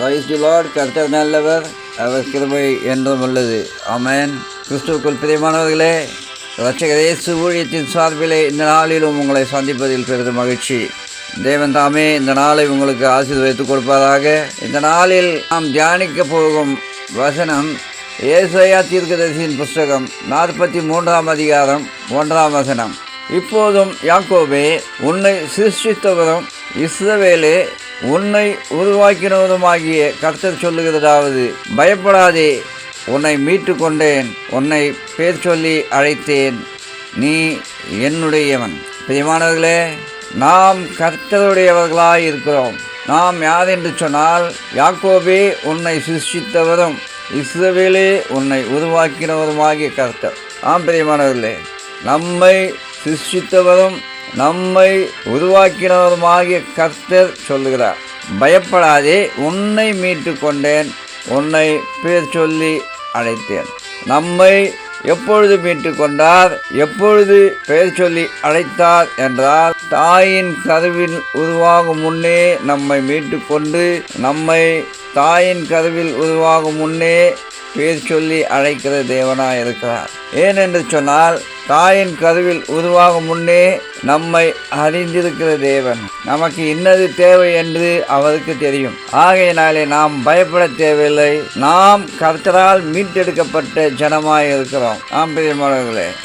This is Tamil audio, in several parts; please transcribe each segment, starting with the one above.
கிரைஸ்ட் லார்ட் கர்த்தர் நல்லவர் அவர் கிருபை என்றும் உள்ளது. அமேன் கிறிஸ்துவுக்குள் பிரியமானவர்களே ரட்சகர் இயேசு ஊழியத்தின் சார்பிலே இந்த நாளிலும் உங்களை சந்திப்பதில் பெரிதும் மகிழ்ச்சி. தேவன் தாமே இந்த நாளை உங்களுக்கு ஆசீர்வதித்துக் கொடுப்பதாக இந்த நாளில் நாம் தியானிக்க போகும் வசனம் ஏசையா தீர்க்கதரிசியின் புஸ்தகம் நாற்பத்தி மூன்றாம் அதிகாரம் ஒன்றாம் வசனம். இப்போதும் யாக்கோபே உன்னை சிருஷ்டித்தவரும் இஸ்ரவேலே உன்னை உருவாக்கினவருமாகிய கர்த்தர் சொல்லுகிறதாவது பயப்படாதே உன்னை மீட்டு கொண்டேன் உன்னை பேர் சொல்லி அழைத்தேன் நீ என்னுடையவன். பிரியமானவர்களே நாம் கர்த்தருடையவர்களாய் இருக்கிறோம். நாம் யார் என்று சொன்னால் யாக்கோபே உன்னை சிருஷ்டித்தவரும் இஸ்ரவேலே உன்னை உருவாக்கினவருமாகிய கர்த்தர். ஆம் பிரியமானவர்களே நம்மை சிருஷ்டித்தவரும் நம்மை உருவாக்கினவருமாகிய கர்த்தர் சொல்லுகிறார் பயப்படாதே உன்னை மீட்டு கொண்டேன் உன்னை பேர் சொல்லி அழைத்தேன். நம்மை எப்பொழுது மீட்டு கொண்டார் எப்பொழுது பெயர் சொல்லி அழைத்தார் என்றால் தாயின் கருவில் உருவாகும் முன்னே நம்மை மீட்டு கொண்டு நம்மை தாயின் கருவில் உருவாகும் முன்னே பேர் சொல்லி அழைக்கிற தேவனாக இருக்கிறார் ஏனென்று சொன்னால் தாயின் கருவில் உருவாகும் முன்னே நம்மை அறிந்திருக்கிற தேவன். நமக்கு இன்னது தேவை என்று அவருக்கு தெரியும். ஆகையினாலே நாம் பயப்பட தேவையில்லை. நாம் கர்த்தரால் மீட்டெடுக்கப்பட்ட ஜனமாக இருக்கிறோம் நாம்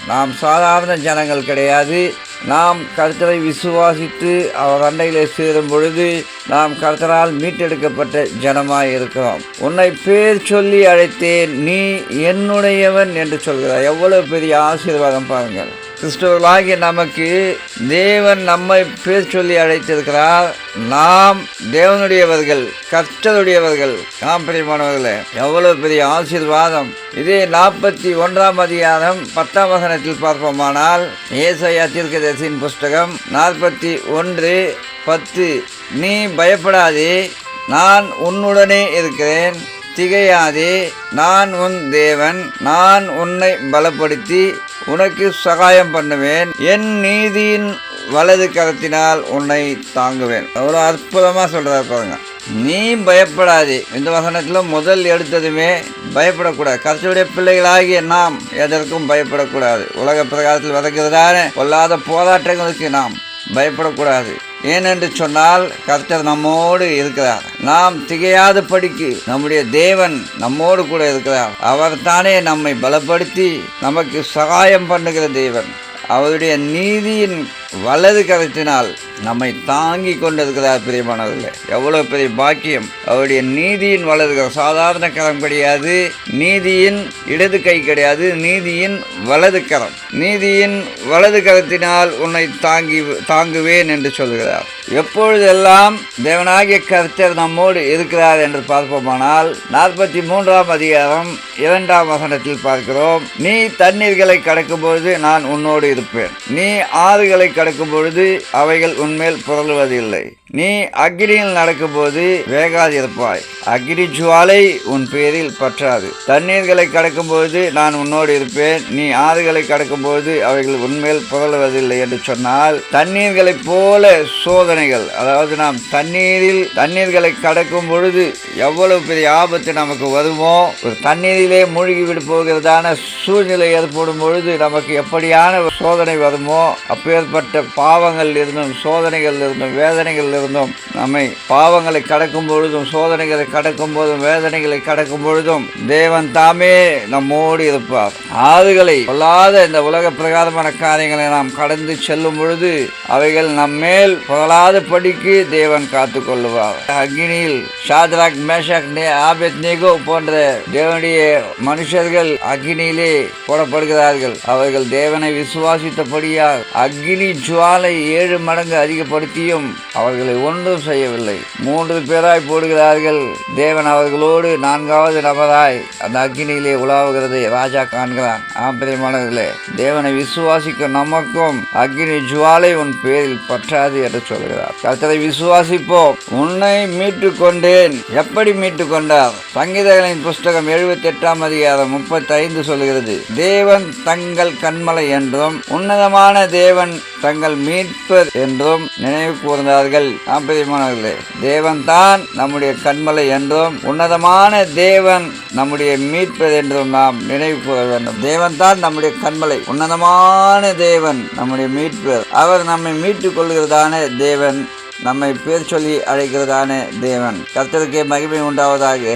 நாம் சாதாரண ஜனங்கள் கிடையாது. நாம் கர்த்தரை விசுவாசித்து அவர் அண்டையிலே சேரும் பொழுது நாம் கர்த்தரால் மீட்டெடுக்கப்பட்ட ஜனமாய் இருக்கிறோம். உன்னை பேர் சொல்லி அழைத்தேன் நீ என்னுடையவன் என்று சொல்கிறார் எவ்வளவு பெரிய ஆசீர்வாதம் பாருங்கள். கிறிஸ்தவர்களாகிய நமக்கு தேவன் நம்மை பேர் சொல்லி அழைத்திருக்கிறார். நாம் தேவனுடையவர்கள் கர்த்தருடையவர்கள். நாம் பிரியமானவர்களே எவ்வளவு பெரிய ஆசீர்வாதம். இதே நாற்பத்தி ஒன்றாம் அதிகாரம் பத்தாம் வசனத்தில் பார்ப்போமானால் ஏசையா தீர்க்கதரிசியின் புஸ்தகம் நாற்பத்தி ஒன்று பத்து. நீ பயப்படாதே நான் உன்னுடனே இருக்கிறேன். திகையாதே நான் உன் தேவன் நான் உன்னை பலப்படுத்தி உனக்கு சகாயம் பண்ணுவேன். என் நீதியின் வலது கரத்தினால் உன்னை தாங்குவேன். அவ்வளோ அற்புதமாக சொல்கிறார் பாருங்க. நீ பயப்படாதே. இந்த வசனத்தில் முதல் எடுத்ததுமே பயப்படக்கூடாது. கர்த்தருடைய பிள்ளைகளாகிய நாம் எதற்கும் பயப்படக்கூடாது. உலக பிரகாரத்தில் வதக்கிறதான கொல்லாத போராட்டங்களுக்கு நாம் பயப்படக்கூடாது. ஏனென்று சொன்னால் கர்த்தர் நம்மோடு இருக்கிறார். நாம் திகையாத படிக்கு. நம்முடைய தேவன் நம்மோடு கூட இருக்கிறார். அவர் தானே நம்மை பலப்படுத்தி நமக்கு சகாயம் பண்ணுகிற தேவன். அவருடைய நீதியின் வலது கருத்தினால் நம்மை தாங்கி கொண்டிருக்கிறார் பிரியமானவர்களே? எவ்வளோ பெரிய பாக்கியம். அவருடைய நீதியின் வலதுகள் சாதாரண கரம் கிடையாது. நீதியின் இடது கை கிடையாது. நீதியின் வலது கரம். நீதியின் வலது கரத்தினால் உன்னை தாங்கி தாங்குவேன் என்று சொல்கிறார் எப்பொழுதெல்லாம் தேவனாகிய கர்த்தர் நம்மோடு இருக்கிறார் என்று பார்ப்போமானால் நாற்பத்தி மூன்றாம் அதிகாரம் இரண்டாம் வசனத்தில் பார்க்கிறோம் நீ தண்ணீர்களை கடக்கும்போது நான் உன்னோடு இருப்பேன். நீ ஆறுகளை கடக்கும் பொழுது அவைகள் உன்மேல் புரளுவதில்லை. நீ அக்னியில் நடக்கும்போது வேகாதிருப்பாய் அக்னி ஜுவாலை உன் பேரில் பற்றாது. தண்ணீர்களை கடக்கும்போது நான் உன்னோடு இருப்பேன். நீ ஆறுகளை கடக்கும்போது அவைகள் உண்மையில் புகழ்வதில்லை என்று சொன்னால் தண்ணீர்களைப் போல சோதனைகள் அதாவது நாம் தண்ணீரில் தண்ணீர்களை கடக்கும் பொழுது எவ்வளவு பெரிய ஆபத்து நமக்கு வருமோ ஒரு தண்ணீரிலே மூழ்கி விட போகிறதான சூழ்நிலை ஏற்படும் பொழுது நமக்கு எப்படியான சோதனை வருமோ அப்பேற்பட்ட பாவங்கள் இருந்தும் சோதனைகள் இருந்தும் வேதனைகள் இருந்தும் நம்மை பாவங்களை கடக்கும் பொழுதும் சோதனைகளை கடக்கும் போதும் வேதனைகளை கடக்கும் பொழுதும் தேவன் தாமே நம்மோடு இருப்பார். ஆறுகளை கொள்ளாத இந்த உலக பிரகாரமான காரியங்களை நாம் கடந்து செல்லும் பொழுது அவைகள் நம்மேல் புகழாத படிக்கு தேவன் காத்து கொள்ளுவார் அக்னியில் ஷாத்ராக் மேஷாக் ஆபெத் நேகோ போன்ற தேவனுடைய மனுஷர்கள் அக்னியிலே போடப்படுகிறார்கள். அவர்கள் தேவனை விசுவாசித்தபடியால் அக்னி ஜுவாலை ஏழு மடங்கு அதிகப்படுத்தியும் அவர்களை ஒன்றும் செய்யவில்லை. மூன்று பேராய் போடுகிறார்கள். தேவன் அவர்களோடு நான்காவது நபராய் அந்த அக்னியிலே உலாவுகிறதை. ராஜா காண்கிறான் தேவனை விசுவாசிக்கும் நமக்கும் அக்னி ஜுவாலை உன் பேரில் பற்றாது என்று சொல்கிறார் கர்த்தரை விசுவாசிப்போம். உன்னை மீட்டு கொண்டேன் எப்படி மீட்டு கொண்டார் சங்கீதங்களின் புஸ்தகம் எழுபத்தி எட்டாம் அதிகாரம் முப்பத்தி ஐந்து சொல்கிறது தேவன் தங்கள் கண்மலை என்றும் உன்னதமான தேவன் தங்கள் மீட்பர் என்றும் நினைவு கூர்ந்தார்கள். ஆம்பரியமானவர்களே தேவன் தான் நம்முடைய கண்மலை என்றும் உன்னதமான தேவன் நம்முடைய மீட்பர் என்றும் நாம் நினைவு கூற வேண்டும். தேவன் தான் நம்முடைய கண்மலை உன்னதமான தேவன் நம்முடைய மீட்பர் அவர் நம்மை மீட்டுக் கொள்கிறதான தேவன் நம்மை பேர் சொல்லி அழைக்கிறதான தேவன். கர்த்தருக்கே மகிமை உண்டாவதாக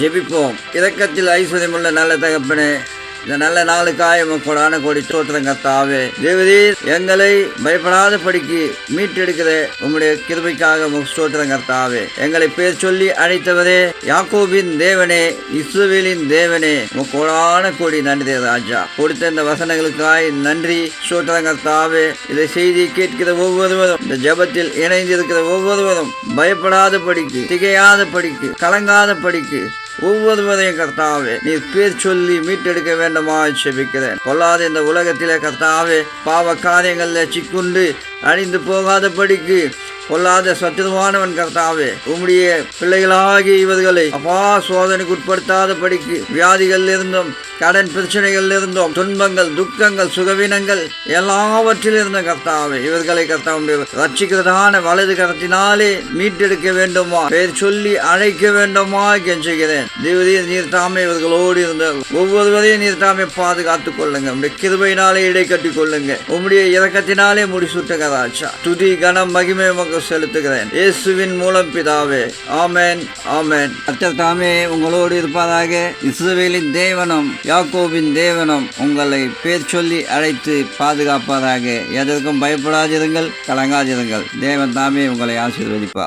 ஜெபிப்போம். இரக்கத்தில் ஐஸ்வர்யமுள்ள நல்ல தகப்பனே இந்த நல்ல நாளுக்காய் கொடான கோடி தோத்திரம் கர்த்தாவே. எங்களை பயப்படாத படிக்கு மீட்டெடுக்கிற உம்முடைய கிருபைக்காக உமக்கு ஸ்தோத்திரம் எங்களை பேர் சொல்லி அழைத்தவரே யாக்கோபின் தேவனே இஸ்ரவேலின் தேவனே. உமக்கு கொடி கோடி நன்றி ராஜா. கொடுத்த இந்த வசனங்களுக்காய் நன்றி ஸ்தோத்திரம் கர்த்தாவே. இதை செய்தி கேட்கிற ஒவ்வொருவரும் இந்த ஜெபத்தில் இணைந்திருக்கிற ஒவ்வொருவரும் பயப்படாத படிக்கு திகையாத படிக்கு கலங்காத படிக்கு ஒவ்வொருவரையும் கர்த்தாவே நீர் பேர் சொல்லி மீட்டெடுக்க வேண்டுமா செபிக்கிறேன். கொள்ளாத இந்த உலகத்திலே கர்த்தாவே பாவ காரியங்களில் சிக்குண்டு அழிந்து போகாதபடிக்கு பொல்லாத சத்துருவானவன் கர்த்தாவே உம்முடைய பிள்ளைகளாகிய இவர்களை அப்பா சோதனைக்கு உட்படுத்தாத படிக்கு வியாதிகள் இருந்தும் கடன் பிரச்சனைகள் இருந்தும் துன்பங்கள் துக்கங்கள் சுகவீனங்கள் இருந்த கர்த்தாவே இவர்களை கர்த்தாவுடைய ரட்சிக்கிறதான வலது கரத்தினாலே மீட்டெடுக்க வேண்டுமா பெயர் சொல்லி அழைக்க வேண்டுமா கெஞ்சுகிறேன் தேவதையை நீர் தாமே இவர்களோடு இருந்த ஒவ்வொருவரையும் நீர் தாமே பாதுகாத்துக் கொள்ளுங்க உடைய கிருபையினாலே இடை கட்டி கொள்ளுங்க உம்முடைய இறக்கத்தினாலே முடிசூட்டுங்க ராஜா. துதி கனம் மகிமை செலுத்துகிறேன். இயேசுவின் மூலம் பிதாவே ஆமேன் ஆமேன். கர்த்தர் தாமே உங்களோடு இருப்பதாக இஸ்ரவேலின் தேவனும் யாக்கோவின் தேவனும் உங்களை பேர் சொல்லி அழைத்து பாதுகாப்பதாக எதற்கும் பயப்படாதிருங்கள் கலங்காதிருங்கள். தேவன் தாமே உங்களை ஆசீர்வதிப்பார்.